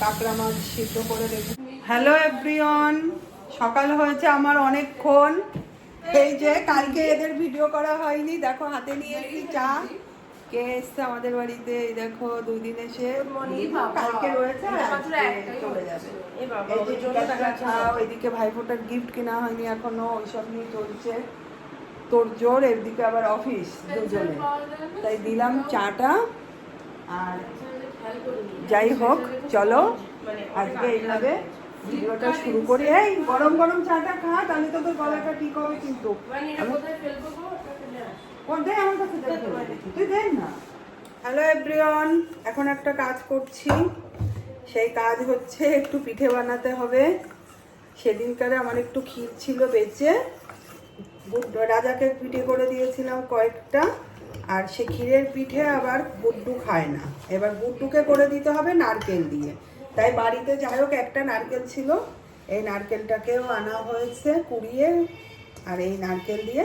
কাঁকড়া মাছ সিদ্ধ করে রেখে হ্যালো এভরিওয়ান সকাল হয়েছে আমার অনেকক্ষণ। এই যে কালকে এদের ভিডিও করা হয়নি দেখো হাতে নিয়ে এসেছি চা। কে এসছে আমাদের বাড়িতে? এই দেখো দুই দিন এসে কালকে রয়েছে চলে যাবে। এদিকে ভাইফোঁটার গিফট কেনা হয়নি এখনও ওইসব নিয়ে চলছে। তোর জোর এদিকে আবার অফিস দুজনে। তাই দিলাম চাটা। আর যাই হোক চলো। আজকে এইভাবে ভিডিওটা শুরু করি। এই গরম গরম চাটা খা তাহলে তো তোর গলাটা ঠিক হবে কিন্তু। কোনটাই আমার কাছে তুই দেন না। হ্যালো এভরিওয়ান এখন একটা কাজ করছি। সেই কাজ হচ্ছে একটু পিঠে বানাতে হবে। সেদিনকারে আমার একটু ক্ষীর ছিল বেঁচে। রাজাকে পিঠে করে দিয়েছিলাম কয়েকটা। আর সে ক্ষীরের পিঠে আবার গুড্ডু খায় না। এবার গুড্ডুকে করে দিতে হবে নারকেল দিয়ে। তাই বাড়িতে যাই হোক, একটা নারকেল ছিল। এই নারকেলটাকেও আনা হয়েছে কুড়িয়ে। আর এই নারকেল দিয়ে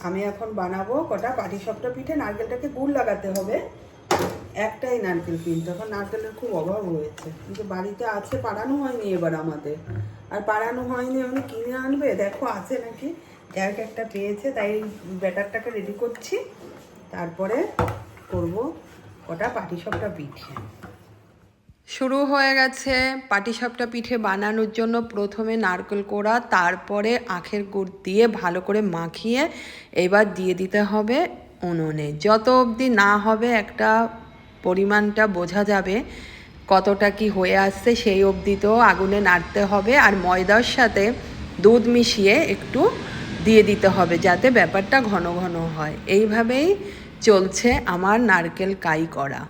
আমি এখন বানাবো কটা পাটিসাপটা পিঠে। নারকেলটাকে গুড় লাগাতে হবে। একটাই নারকেল কিন্তু। এখন নারকেলের খুব অভাব হয়েছে কিন্তু বাড়িতে আছে, পাড়ানো হয়নি এবার আমাদের। আর পাড়ানো হয়নি এমনি কিনে আনবে? দেখো, আছে নাকি? এক একটা পেয়েছে। তাই ব্যাটারটাকে রেডি করছি। তারপরে করব কটা পাটিসাপটা পিঠে। শুরু হয়ে গেছে পাটিসাপটা পিঠে বানানোর জন্য প্রথমে নারকেল কোড়া, তারপরে আখের গুড় দিয়ে ভালো করে মাখিয়ে এবার দিয়ে দিতে হবে উনুনে। যত অবধি না হবে একটা পরিমাণটা বোঝা যাবে কতটা কি হয়ে আসছে, সেই অবধি তো আগুনে নাড়তে হবে। আর ময়দার সাথে দুধ মিশিয়ে একটু দিয়ে দিতে হবে যাতে ব্যাপারটা ঘন ঘন হয়। এইভাবেই চলছে আমার নারকেল কাই করা।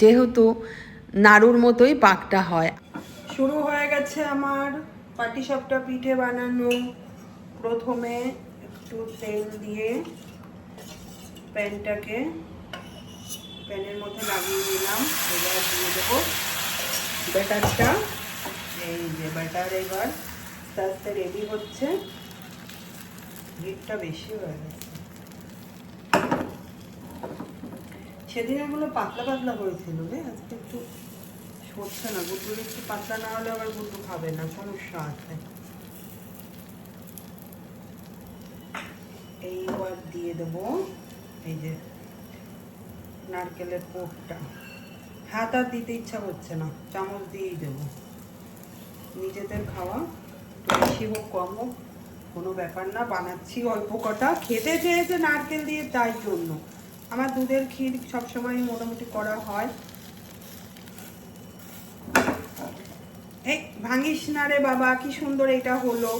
যেহেতু নাড়ুর মতোই পাকটা হয়। শুরু হয়ে গেছে আমার পাটিসাপটা পিঠে বানানো। প্রথমে একটু তেল দিয়ে প্যানটাকে প্যানের মধ্যে লাগিয়ে নিলাম এবার দিয়ে দেবো ব্যাটারটা। এই যে ব্যাটার এবার আস্তে আস্তে রেডি হচ্ছে। হিটটা বেশি হয়ে গেছে। সেদিন এগুলো পাতলা পাতলা হয়েছিল রে, আজকে একটু সরছে না গুড্ডুর একটু পাতলা না হলে আবার গুড্ডু খাবে না সমস্যা আছে এইবার দিয়ে দেবো, এই যে নারকেলের পোকটা হাত আর দিতে ইচ্ছা করছে না, চামচ দিয়েই দেবো। নিজেদের খাওয়া বেশি হোক, কম হোক। কোনো ব্যাপার না, বানাচ্ছি অল্প কটা। খেতে চেয়েছে নারকেল দিয়ে, তাই জন্য। আমার দুধের ক্ষীর সবসময় মোটামুটি করা হয়। এই ভাঙিস না রে বাবা, কি সুন্দর এটা হলো।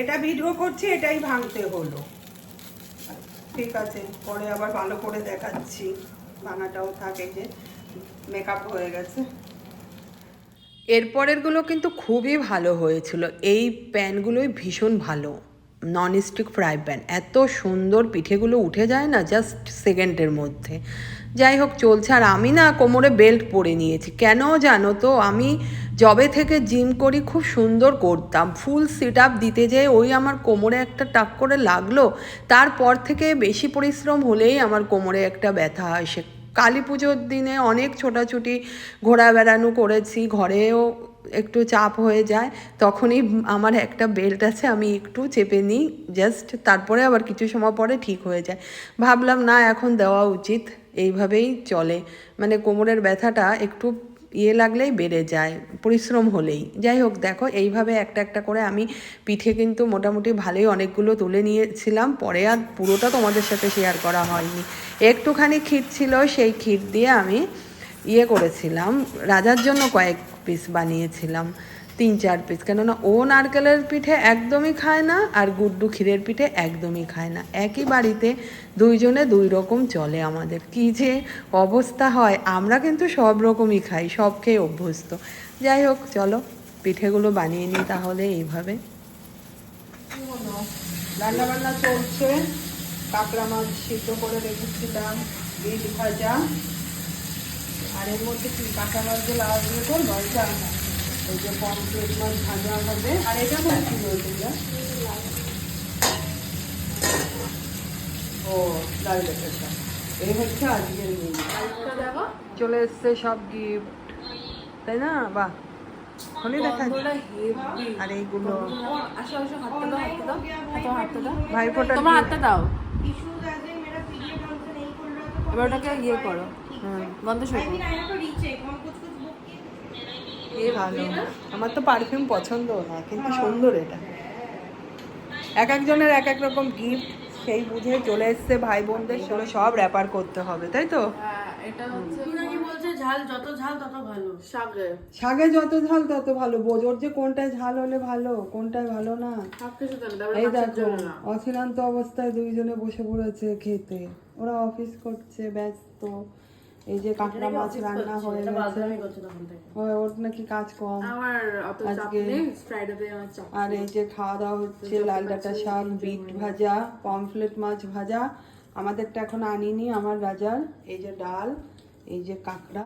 এটা ভিডিও করছে, এটাই ভাঙতে হলো। ঠিক আছে, পরে আবার ভালো করে দেখাচ্ছি। ভাঙাটাও থাকে যে মেকআপ হয়ে গেছে। এরপরেরগুলো কিন্তু খুবই ভালো হয়েছিল। এই প্যানগুলোই ভীষণ ভালো। নন স্টিক ফ্রাই প্যান এত সুন্দর পিঠেগুলো উঠে যায় না জাস্ট সেকেন্ডের মধ্যে। যাই হোক, চলছে। আর আমি না কোমরে বেল্ট পরে নিয়েছি। কেন জানো তো? আমি জবে থেকে জিম করি, খুব সুন্দর করতাম। ফুল সিট আপ দিতে যেয়ে ওই আমার কোমরে একটা টাক করে লাগল। তারপর থেকে বেশি পরিশ্রম হলেই আমার কোমরে একটা ব্যথা আসে। কালী পুজোর দিনে অনেক ছোটাছুটি ঘোরা বেড়ানো করেছি, ঘরেও একটু চাপ হয়ে যায়। তখনই আমার একটা বেল্ট আছে, আমি একটু চেপে নিই জাস্ট তারপরে আবার কিছু সময় পরে ঠিক হয়ে যায়। ভাবলাম, না, এখন দেওয়া উচিত। এইভাবেই চলে। মানে কোমরের ব্যথাটা একটু ইয়ে লাগলেই বেড়ে যায়, পরিশ্রম হলেই। যাই হোক, দেখো, এইভাবে একটা একটা করে আমি পিঠে কিন্তু মোটামুটি ভালোই অনেকগুলো তুলে নিয়েছিলাম, পরে আর পুরোটা তোমাদের সাথে শেয়ার করা হয়নি। একটুখানি ক্ষীর ছিল, সেই ক্ষীর দিয়ে আমি ইয়ে করেছিলাম, রাজার জন্য কয়েক পিস বানিয়েছিলাম। তিন চার পিস কেননা ও নারকেলের পিঠে একদমই খায় না আর গুড্ডু ক্ষীরের পিঠে একদমই খায় না। একই বাড়িতে দুইজনে দুই রকম চলে আমাদের। কি যে অবস্থা হয়, আমরা কিন্তু সব রকমই খাই, সব খেয়ে অভ্যস্ত। যাই হোক, চলো, পিঠেগুলো বানিয়ে নিই তাহলে এইভাবে। রান্না বান্না চলছে। কাঁকড়া মাছ সিদ্ধ করে রেখেছিলাম, বিট ভাজা। আর এর মধ্যে কি কাঁচা মাছগুলো আসবে তো নয়টা ওই যে পমফ্রেট মাছ ভাজা হবে। আর এটা কোন কি রয়েছে ও ডাল বেটেটা এই হচ্ছে আজকের চলে এসছে সব গিফট তাই না? বাহ। এখনই দেখা আর এইগুলো। দাও ভাইফোঁটা তোমার হাতটা দাও। এবার ওটাকে ইয়ে করো। হুম, গন্ধ শুরু ভালো। আমার তো পারফিউম পছন্দ না কিন্তু সুন্দর এটা। এক একজনের এক এক রকম গিফট সেই বুঝে চলে এসছে ভাই বোনদের সেগুলো সব র্যাপার করতে হবে তাই তো? হ্যাঁ এটা হচ্ছে ঝাল যত ঝাল তত ভালো। শাকে। শাকে যত ঝাল তত ভালো বোঝোর যে কোনটায় ঝাল হলে ভালো কোনটায় ভালো না। এই দেখো অশিলান্ত অবস্থায় দুইজনে বসে পড়েছে খেতে। ওরা অফিস করছে ব্যস্ত। এই যে কাঁকড়া মাছ রান্না হয়ে গেছে। ওর নাকি কাজ কম। আমার অত চাপ নেই ফ্রাইডেতে আমার চাপ আর এই যে খাওয়া দাওয়া হচ্ছে লাল ডাঁটা শাক বিট ভাজা পমফ্লেট মাছ ভাজা। আমাদেরটা এখন আনিনি আমার রাজার। এই যে ডাল এই যে কাঁকড়া।